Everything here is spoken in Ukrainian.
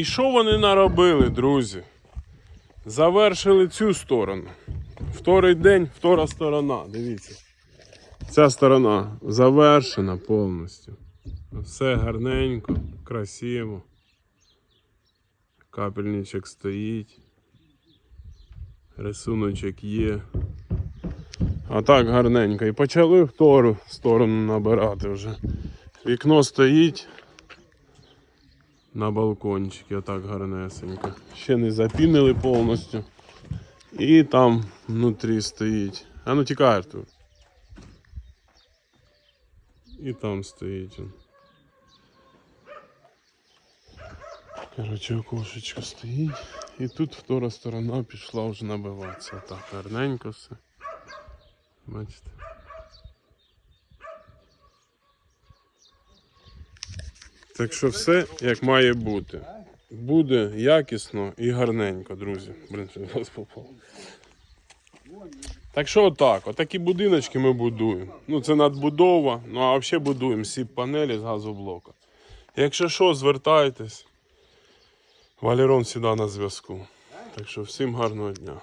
І що вони наробили, друзі? Завершили цю сторону. Вторий день, втора сторона. Дивіться. Ця сторона завершена повністю. Все гарненько, красиво. Капельничок стоїть. Рисуночок є. А так гарненько. І почали втору сторону набирати вже. Вікно стоїть на балкончикі, отак гарнесенько. Ще не запінили повністю. І там внутрі стоїть. А ну тікай, Артур. І там стоїть він. Коротше, окошечко стоїть. І тут втора сторона пішла вже набиватися. Так, гарненько все. Бачите. Так що все як має бути. Буде якісно і гарненько, друзі. Блін, що вас попав. Так що отак, отакі будиночки ми будуємо. Ну це надбудова, ну а взагалі будуємо сіп панелі з газоблока. Якщо що, звертайтесь. Валерон завжди на зв'язку. Так що всім гарного дня.